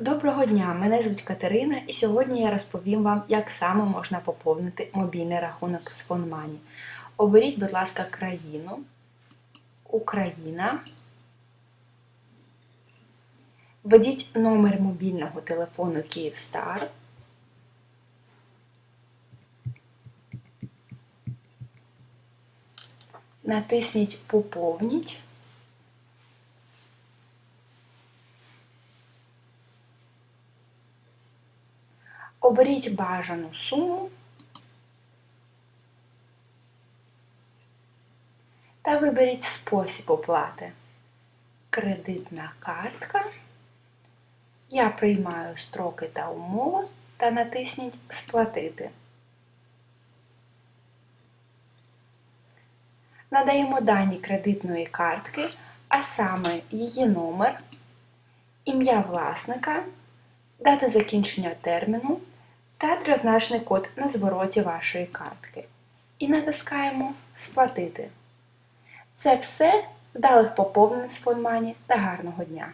Доброго дня! Мене звуть Катерина, і сьогодні я розповім вам, як саме можна поповнити мобільний рахунок з FonMoney. Оберіть, будь ласка, країну, Україна. Введіть номер мобільного телефону Київстар. Натисніть Поповніть. Оберіть бажану суму та виберіть спосіб оплати. Кредитна картка. Я приймаю строки та умови та натисніть Сплатити. Надаємо дані кредитної картки, а саме її номер, ім'я власника, дата закінчення терміну та трьозначний код на звороті вашої картки. І натискаємо Сплатити. Це все вдалих поповнень з фонмані та гарного дня!